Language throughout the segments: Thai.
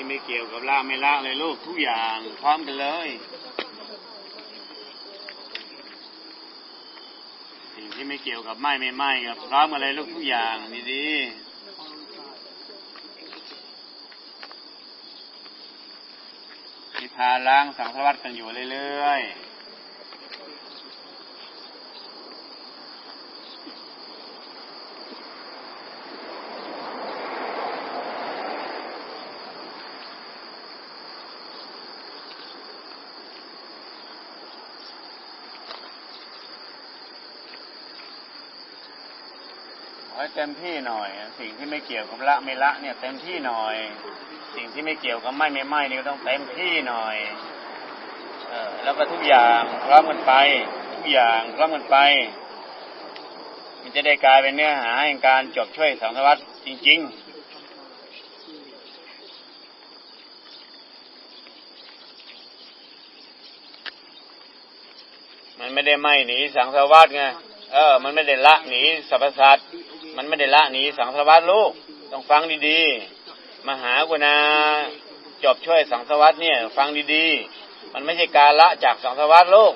ที่ไม่เกี่ยวกับละไม่ละเลยลูกทุกอย่างพร้อมกันเลยสิ่งที่ไม่เกี่ยวกับไหม้ไม่ไหม้กับพร้อมกันเลยลูกทุกอย่างดีๆนิพาล้างสังสารวัตกันอยู่เรื่อยๆ เต็มที่หน่อย สิ่งที่ไม่เกี่ยวกับละไม่ละเนี่ยเต็มที่หน่อย สิ่งที่ไม่เกี่ยวกับไม่ไม่ไม่นี่ก็ต้องเต็มที่หน่อยเออแล้วก็ทุกอย่างพร้อมกันไป ทุกอย่างพร้อมกันไป มันจะได้กลายเป็นเนื้อหาแห่งการจบช่วยสังสารวัตจริง ๆมันไม่ได้ไม่หนีสังสารวัตไง เออ มันไม่ได้ละหนีสรรพสัตว์ มันไม่ได้ละหนีสังสารวัตลูก ต้องฟังดีๆ มหากรุณาจบช่วยสังสารวัตเนี่ย ฟังดีๆ มันไม่ใช่การละจากสังสารวัตลูก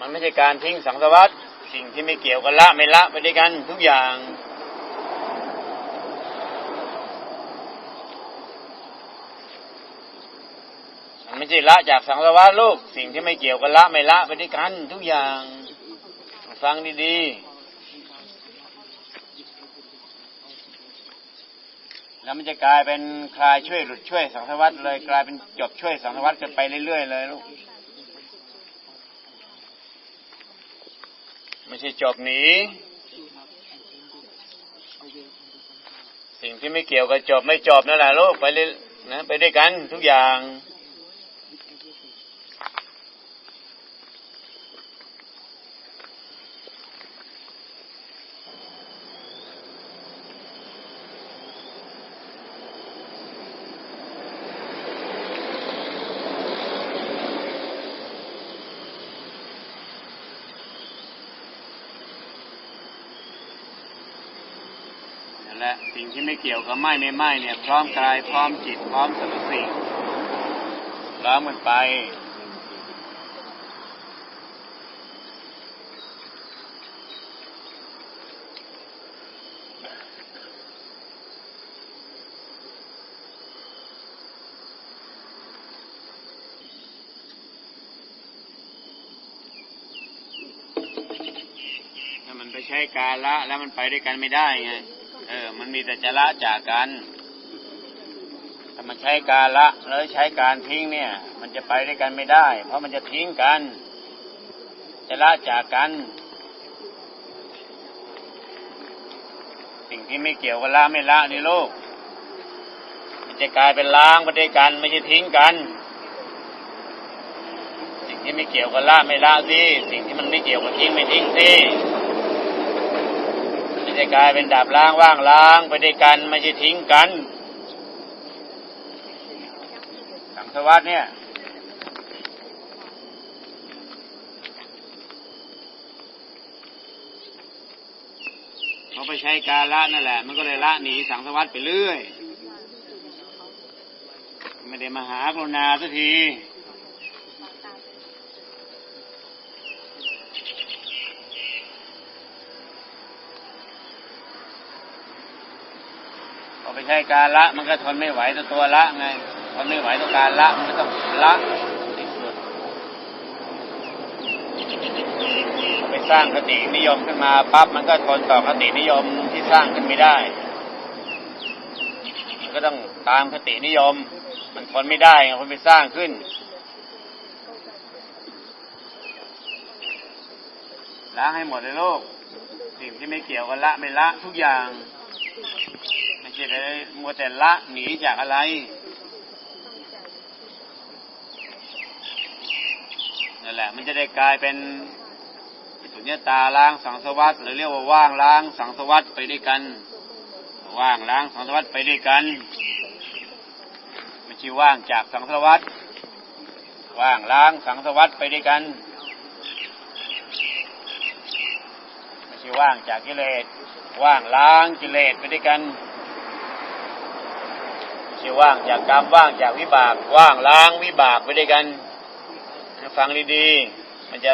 มันไม่ใช่การทิ้งสังสารวัตสิ่งที่ไม่เกี่ยวกันละไม่ละไปด้วยกันทุกอย่างมันไม่ใช่ละจากสังสารวัตลูกสิ่งที่ไม่เกี่ยวกันละไม่ละไปด้วยกัน ทุกอย่าง ฟังดีๆ แล้วมันจะกลายเป็นคลายช่วยหลุดช่วยสังสวัตเลยกลายเป็นจบช่วยสังสวัตกันไปเรื่อยๆเลยลูกไม่ใช่จบหนีสิ่งที่ไม่เกี่ยวกับจบไม่จบนั่นแหละลูกไปเลยนะไปด้วยกันทุกอย่าง และสิ่งที่ไม่เกี่ยวกับไหม้ไม่ไหม้เนี่ย พร้อมกายพร้อมจิตพร้อมสรรพสิ่งพร้อมมันไปถ้ามันไปใช้การละแล้วมันไปด้วยกันไม่ได้ไง เออ มันมีแต่จะละจากกันถ้ามันใช้การละแล้วใช้การทิ้งเนี่ย มันจะไปด้วยกันไม่ได้ เพราะมันจะทิ้งกัน จะละจากกัน สิ่งที่ไม่เกี่ยวกับละไม่ละในี่ลูกมันจะกลายเป็นล้างไปด้วยกัน ไม่ใช่ทิ้งกัน สิ่งที่ไม่เกี่ยวกับละไม่ละสิสิ่งที่มันไม่เกี่ยวกับทิ้งไม่ทิ้งสิ จะกลายเป็นดาบล้างว่างล้างไปด้วยกันไม่ใช่ทิ้งกันสังสวัสดเนี่ยเขาไปใช้การละนั่นแหละ มันก็เลยละหนีสังสวัสดไปเรื่อย ไม่ได้มาหากรุณาสักที พอไปใช้การละ มันก็ทนไม่ไหวต่อตัวละไงทนไม่ไหวต่อการละมันก็ต้องละที่สุดพอไปสร้างคตินิยมขึ้นมาปั๊บมันก็ทนต่อคตินิยมที่สร้างขึ้นไม่ได้ มันก็ต้องตามคตินิยม มันทนไม่ได้คนไปสร้างขึ้นล้างให้หมดเลยลูกสิ่งที่ไม่เกี่ยวกันละไม่ละทุกอย่าง ไม่ใช่ไปมัวแต่ละหนีจากอะไรนั่นแหละ มันจะได้กลายเป็นสุญญตาล้างสังสวัสดหรือเรียกว่าว่างล้างสังสวัสดไปด้วยกัน ว่างล้างสังสวัสดไปด้วยกันไม่ใช่ว่างจากสังสวัสดว่างล้างสังสวัสดไปด้วยกันไม่ใช่ว่างจากกิเลสว่างล้างกิเลสไปด้วยกัน ที่ว่างจากกรรมว่างจากวิบาก ว่างล้างวิบากไปด้วยกัน ฟังดีๆ มันจะ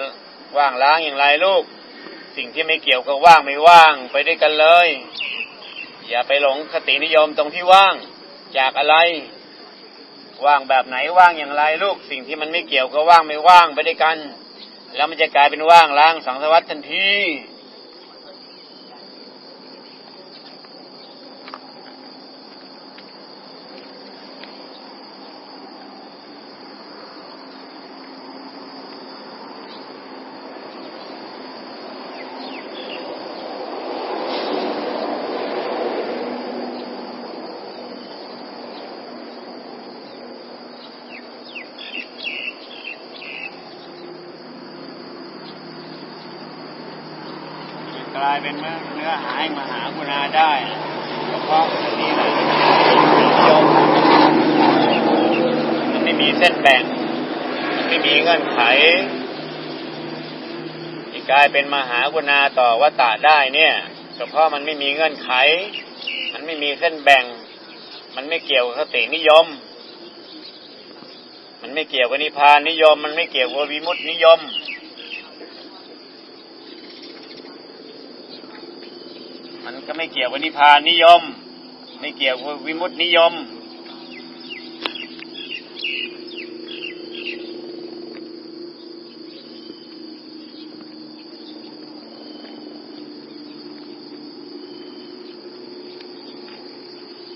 ว่างล้างอย่างไรลูก สิ่งที่ไม่เกี่ยวกับว่างไม่ว่างไปด้วยกันเลย อย่าไปหลงคตินิยมตรงที่ว่างจากอะไร ว่างแบบไหนว่างอย่างไรลูก สิ่งที่มันไม่เกี่ยวกับว่างไม่ว่างไปด้วยกัน แล้วมันจะกลายเป็นว่างล้างสังสารวัฏทันที กลาย เป็นเนื้อหายมหากุณาได้เฉพาะนี่นะโยมมันไม่มีเส้นแบ่ง มันไม่มีเงื่อนไขที่กลายเป็นมหากุณาต่อวัตตะได้เนี่ยเฉพาะมันไม่มีเงื่อนไข มันไม่มีเส้นแบ่ง มันไม่เกี่ยวกับคตินิยม มันไม่เกี่ยวกับนิพพานนิยม มันไม่เกี่ยวกับวิมุตตินิยม มันก็ไม่เกี่ยวกับนิพพานนิยม ไม่เกี่ยวกับวิมุตตินิยม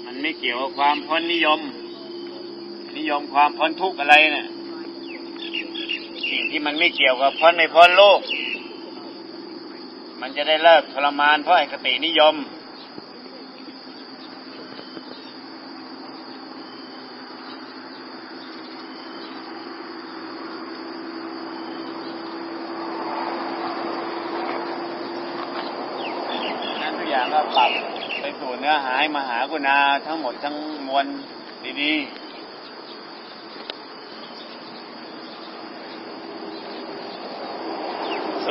มันไม่เกี่ยวกับความพ้นนิยม นิยมความพ้นทุกข์อะไรเนะี่ยสิ่งที่มันไม่เกี่ยวกับพ้นไม่พ้นโลก มันจะได้เลิกทรมานเพราะไอ้คตินิยม นั้นทุกอย่างก็ปรับไปสู่เนื้อหายมหากุณาทั้งหมดทั้งมวลดีๆ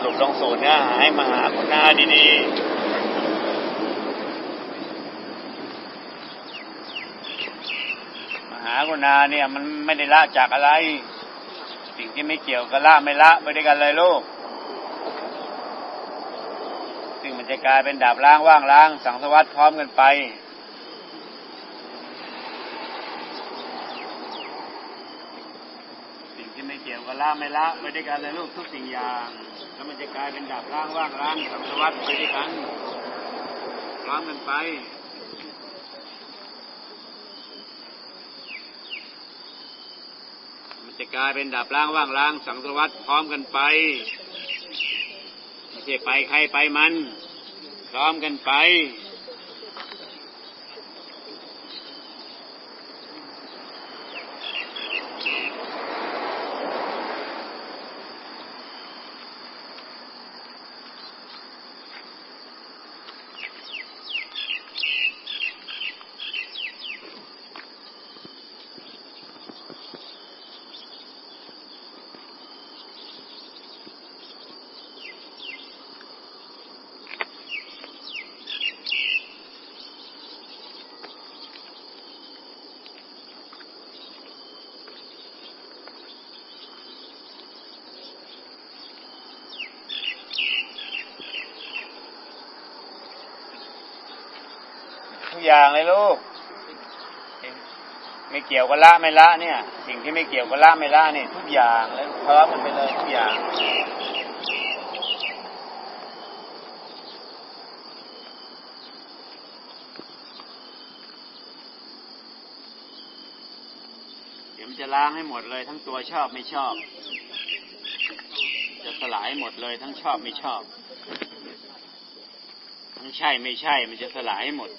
รุปลงสู่เนื้อหายมหากุณาดีๆ มหากุณาเนี่ยมันไม่ได้ละจากอะไร สิ่งที่ไม่เกี่ยวกับละไม่ละไปด้วยกันเลยลูกซึ่งมันจะกลายเป็นดาบล้างว่างล้าง สังสวัสดพร้อมกันไปสิ่งที่ไม่เกี่ยวกับละไม่ละไปด้วยกันเลยลูกทุกสิ่งอย่าง แล้วมันจะกลายเป็นดาบล้างว่างล้างสังสวัสดไปด้วยกันพร้อมกันไปมันจะกลายเป็นดาบล้างว่างล้างสังสวัสดพร้อมกันไปไม่ใช่ไปใครไปมัน พร้อมกันไป อย่างเลยลูก ไม่เกี่ยวกับละไม่ละเนี่ย สิ่งที่ไม่เกี่ยวกับละไม่ละเนี่ยทุกอย่างเลยพร้อมกันไปเลยทุกอย่างเดี๋ยวมันจะล้างให้หมดเลยทั้งตัวชอบไม่ชอบ จะสลายหมดเลยทั้งชอบไม่ชอบ ทั้งใช่ไม่ใช่ มันจะสลายหมด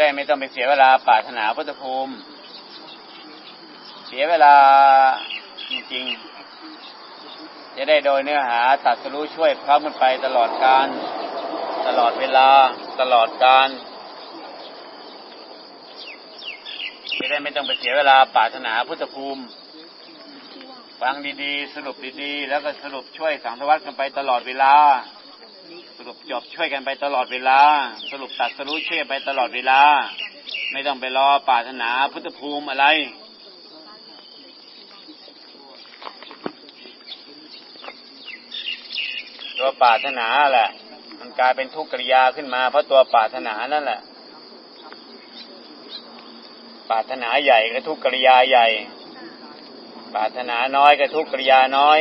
ได้ไม่ต้องไปเสียเวลาปรารถนาพุทธภูมิ เสียเวลาจริงๆ จะได้โดยเนื้อหาตัดสรู้ช่วยพร้อมกันไปตลอดการ ตลอดเวลาตลอดการจะได้ไม่ต้องไปเสียเวลาปรารถนาพุทธภูมิ ฟังดีๆ สรุปดีๆ แล้วก็สรุปช่วยสังสวัสดิ์กันไปตลอดเวลา สรุปจบช่วยกันไปตลอดเวลา สรุปตัดสรู้ช่วยไปตลอดเวลา ไม่ต้องไปรอปรารถนาพุทธภูมิอะไรตัวปรารถนาแหละ มันกลายเป็นทุกขกริยาขึ้นมา เพราะตัวปรารถนานั่นแหละปรารถนาใหญ่ก็ทุกขกริยาใหญ่ ปรารถนาน้อยก็ทุกขกริยาน้อย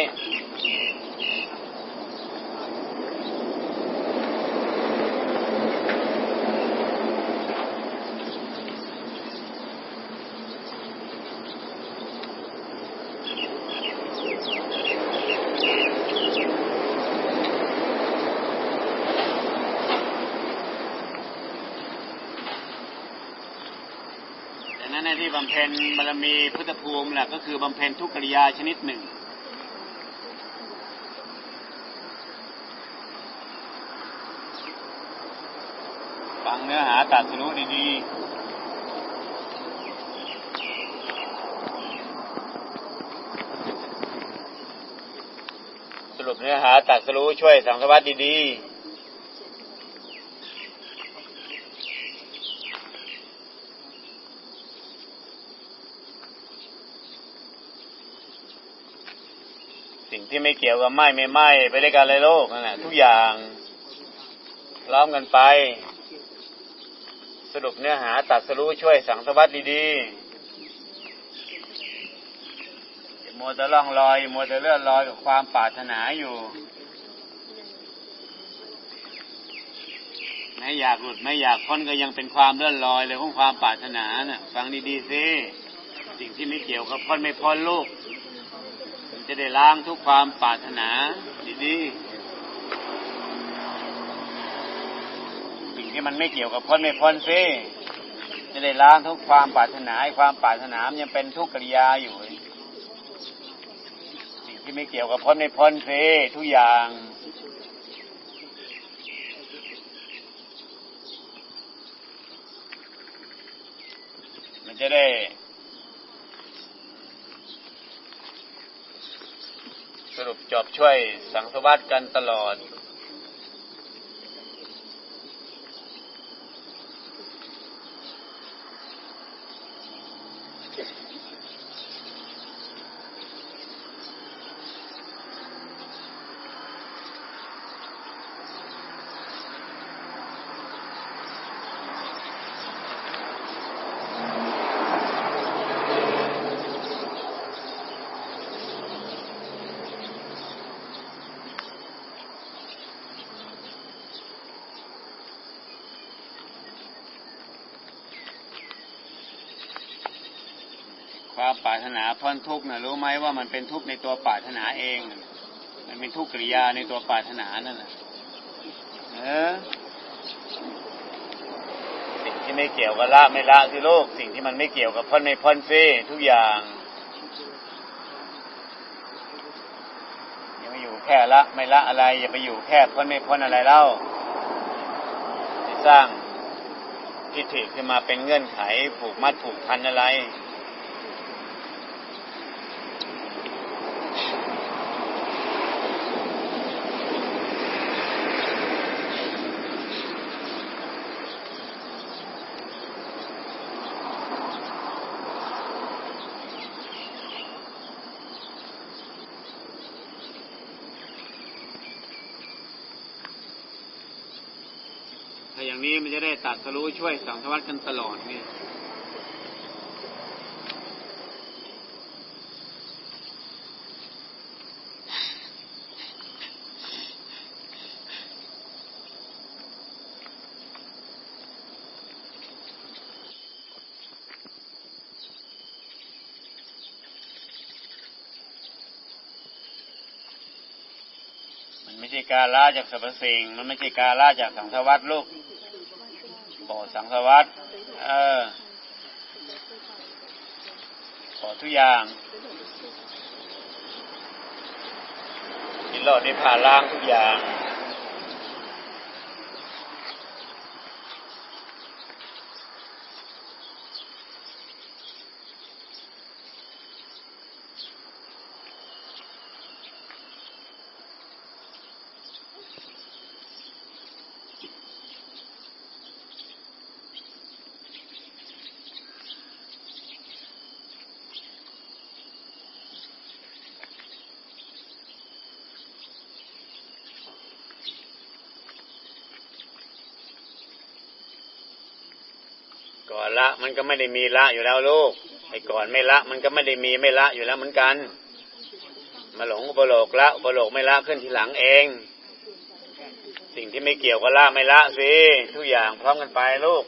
ดังนั้นในที่บำเพ็ญบารมีพุทธภูมิแหละก็คือบำเพ็ญทุกขกริยาชนิดหนึ่ง ฟังเนื้อหาตัดสรู้ดีๆสรุปเนื้อหาตัดสรู้ช่วยสังสวัสดีๆ ที่ไม่เกี่ยวกับไหม้ไม่ไหม้ไปด้วยกันเลยโลกนั่นแหละทุกอย่างล้อมกันไป สรุปเนื้อหาตัดสรู้ช่วยสังสวัสดดีๆมัวแต่ล่องลอยมัวแต่เลื่อนลอยกับความปรารถนาอยู่ไม่อยากหลุดไม่อยากพ้นก็ยังเป็นความเลื่อนลอยเลยของความปรารถนาน่ะ ฟังดีๆสิสิ่งที่ไม่เกี่ยวกับพ้นไม่พ้นลูก จะได้ล้างทุกความปรารถนาดีๆสิ่งที่มันไม่เกี่ยวกับพ้นไม่พ้นซิจะได้ล้างทุกความปรารถนาความปรารถนามยังเป็นทุกขกิริยาอยู่ สิ่งที่ไม่เกี่ยวกับพ้นไม่พ้นซิทุกอย่างมันจะได้ รุปจบช่วยสังสวัสดกันตลอด ความปรารถนาพ้นทุกข์นะรู้ไหมว่ามันเป็นทุกข์ในตัวปรารถนาเอง มันเป็นทุกขกิริยาในตัวปรารถนานั่นแหละเออสิ่งที่ไม่เกี่ยวกับละไม่ละสิโลก สิ่งที่มันไม่เกี่ยวกับพ้นไม่พ้นซิทุกอย่างอย่าไปอยู่แค่ละไม่ละอะไร อย่าไปอยู่แค่พ้นไม่พ้นอะไรเล่าที่สร้างทิฏฐิขึ้นมาเป็นเงื่อนไขผูกมัดผูกพันอะไร อย่างนี้มันจะได้ตัดสรู้ช่วยสังสวัสดิ์กันตลอดนี่มันไม่ใช่การละจากสรรพสิ่ง มันไม่ใช่การละจากสังสวัสดิ์ลูก สังสวัสดิ์เออ ขอทุกอย่างกินรอดในผ่าล้างทุกอย่าง มันก็ไม่ได้มีละอยู่แล้วลูกไอ้ก่อนไม่ละ มันก็ไม่ได้มีไม่ละอยู่แล้วเหมือนกัน มาหลงอุปโลกละอุปโลกไม่ละขึ้นทีหลังเอง สิ่งที่ไม่เกี่ยวกับละไม่ละสิทุกอย่างพร้อมกันไปลูก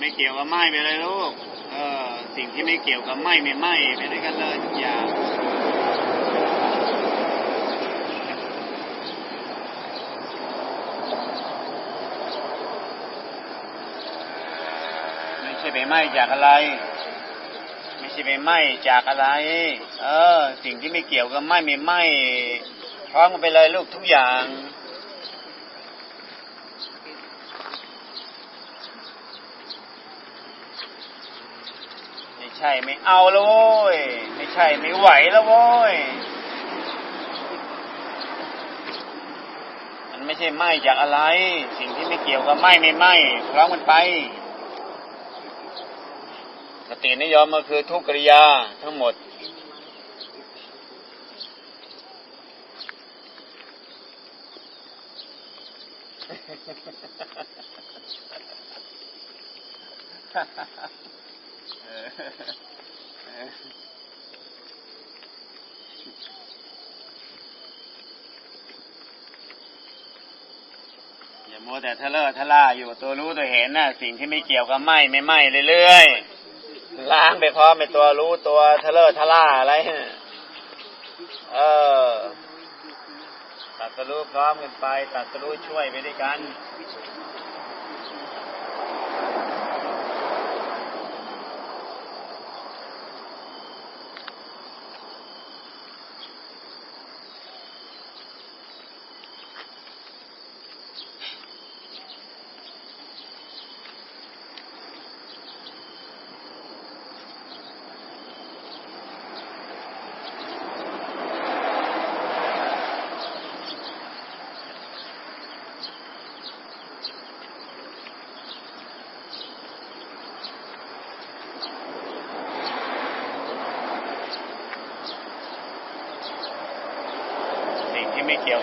ไม่เกี่ยวกับไหม้ไปเลยลูก เออ สิ่งที่ไม่เกี่ยวกับไหม้ไม่ไหม้ไปด้วยกันเลยทุกอย่างไม่ใช่ไปไหม้จากอะไร ไม่ใช่ไปไหม้จากอะไร เออ สิ่งที่ไม่เกี่ยวกับไหม้ไม่ไหม้พร้อมกันไปเลยลูกทุกอย่าง ใช่ไม่เอาแล้วโว้ย ไม่ใช่ไม่ไหวแล้วโว้ย มันไม่ใช่ไหมจากอะไร สิ่งที่ไม่เกี่ยวกับไหมไม่ไหมพร้อมกันไป สตินิยมก็คือทุกกริยาทั้งหมด อย่ามัวแต่ทะเลอะทะล่าอยู่ตัวรู้ตัวเห็นน่ะ สิ่งที่ไม่เกี่ยวกับไหมไม่ไหมเรื่อยๆล้างไปพร้อมไปตัวรู้ตัวทะเลอะทะล่าอะไรเออตัดสรู้พร้อมกันไป ตัดสรู้ช่วยไปด้วยกัน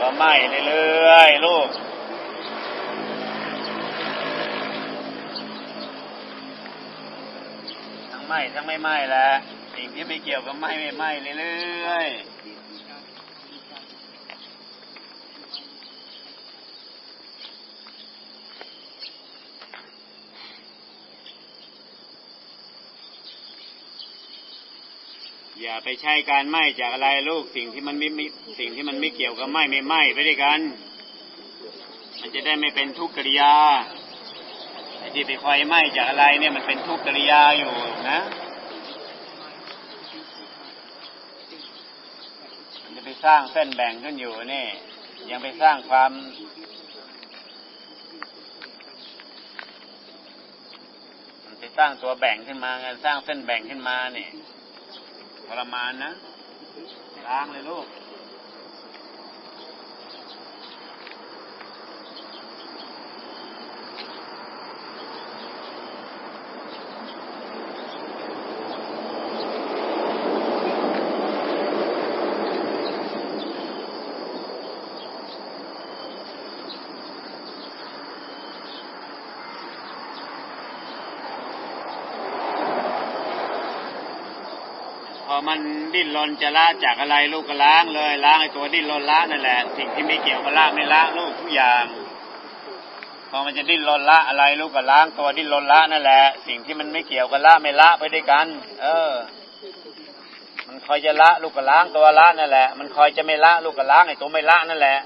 ก็ไหมเรื่อยๆลูก ทั้งไหมทั้งไม่ไหมแหละสิ่งที่ไม่เกี่ยวกับไหมไม่ไหมเรื่อยๆ อย่าไปใช้การไหม้จากอะไรลูกสิ่งที่มันไม่สิ่งที่มันไม่เกี่ยวกับไหม้ไม่ไหม้ไปด้วยกัน มันจะได้ไม่เป็นทุกขกิริยาไอ้ที่ไปคอยไหม้จากอะไรเนี่ยมันเป็นทุกขกิริยาอยู่นะมันจะไปสร้างเส้นแบ่งขึ้นอยู่นี่ยังไปสร้างความมันไปสร้างตัวแบ่งขึ้นมาไงสร้างเส้นแบ่งขึ้นมาเนี่ย ทรมานนะล้างเลยลูก ดิ้นรนจะละจากอะไรลูกก็ล้างเลยล้างไอ้ตัวดิ้นรนละนั่นแหละ สิ่งที่ไม่เกี่ยวกับละไม่ละลูกทุกอย่างพอมันจะดิ้นรนละอะไรลูกก็ล้างตัวดิ้นรนละนั่นแหละ สิ่งที่มันไม่เกี่ยวกับละไม่ละไปด้วยกัน เออ มันคอยจะละลูกก็ล้างตัวละนั่นแหละ มันคอยจะไม่ละลูกก็ล้างไอ้ตัวไม่ละนั่นแหละ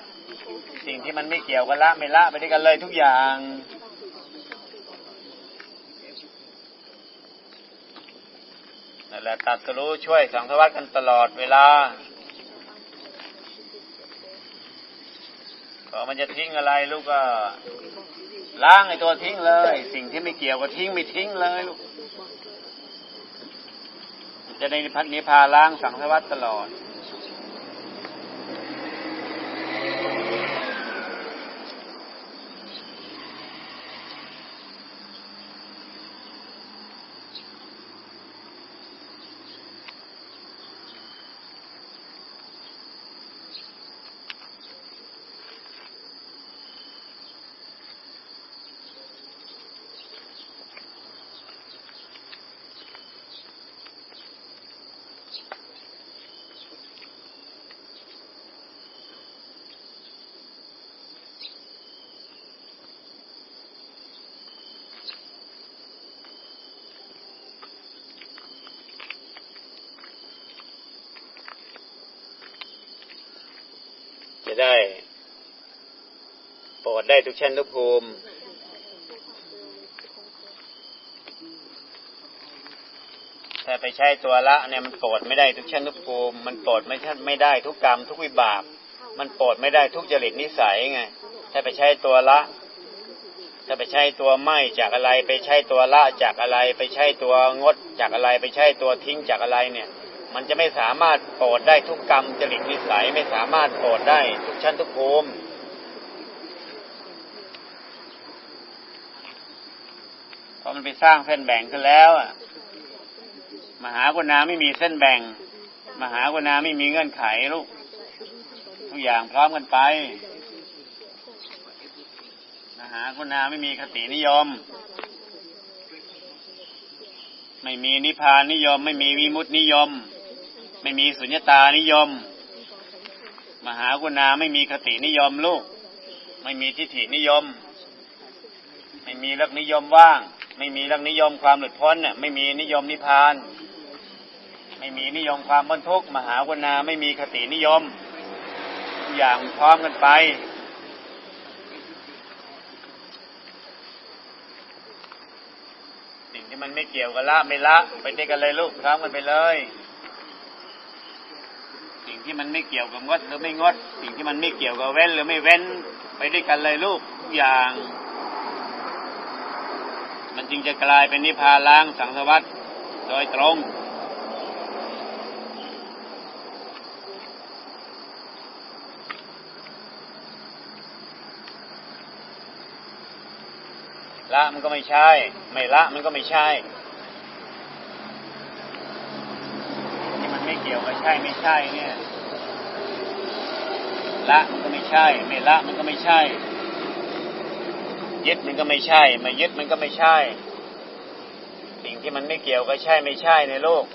สิ่งที่มันไม่เกี่ยวกับละไม่ละไปด้วยกันเลยทุกอย่าง นั่นแหละตัดสรู้ช่วยสังสารวัตกันตลอดเวลาพอมันจะทิ้งอะไรลูกก็ล้างไอ้ตัวทิ้งเลย สิ่งที่ไม่เกี่ยวก็ทิ้งไม่ทิ้งเลยลูกจะในิพพานนิพพานล้างสังสารวัตตลอด ได้โปรดได้ทุกชั้นทุกภูมิ ถ้าไปใช้ตัวละเนี่ยมันโปรดไม่ได้ทุกชั้นทุกภูมิ มันโปรดไม่ใช่ไม่ได้ทุกกรรมทุกวิบาก มันโปรดไม่ได้ทุกจริตนิสัยไง ถ้าไปใช้ตัวละ ถ้าไปใช้ตัวไม่จากอะไร ไปใช้ตัวละจากอะไร ไปใช้ตัวงดจากอะไร ไปใช้ตัวทิ้งจากอะไรเนี่ย มันจะไม่สามารถโปรดได้ทุกกรรมจริตนิสัยไม่สามารถโปรดได้ทุกชั้นทุกภูมิเพราะมันไปสร้างเส้นแบ่งขึ้นแล้วมหากุณาไม่มีเส้นแบ่ง มหากุณาไม่มีเงื่อนไขลูกทุกอย่างพร้อมกันไปมหากุณาไม่มีคตินิยม ไม่มีนิพพานนิยม ไม่มีวิมุตตินิยม ไม่มีสุญญตานิยม มหากุณาไม่มีคตินิยมลูก ไม่มีทิฏฐินิยม ไม่มีลักนิยมว่าง ไม่มีลักนิยมความหลุดพ้นน่ะไม่มีนิยมนิพาน ไม่มีนิยมความพ้นทุกข์มหากุณาไม่มีคตินิยม อย่างพร้อมกันไปสิ่งที่มันไม่เกี่ยวกับละไม่ละ ไปด้วยกันเลยลูกพร้อมกันไปเลย ที่มันไม่เกี่ยวกับงดหรือไม่งด สิ่งที่มันไม่เกี่ยวกับเว้นหรือไม่เว้นไปด้วยกันเลยลูกทุกอย่าง มันจึงจะกลายเป็นนิพพานล้างสังสวัตโดยตรงละมันก็ไม่ใช่ ไม่ละมันก็ไม่ใช่ที่มันไม่เกี่ยวกับใช่ไม่ใช่เนี่ย ละมันก็ไม่ใช่ ไม่ละมันก็ไม่ใช่ ยึดมันก็ไม่ใช่ ไม่ยึดมันก็ไม่ใช่ สิ่งที่มันไม่เกี่ยวก็ใช่ไม่ใช่ในโลก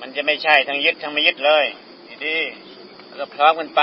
มันจะไม่ใช่ทั้งยึดทั้งไม่ยึดเลยดีๆแล้วก็พร้อมกันไป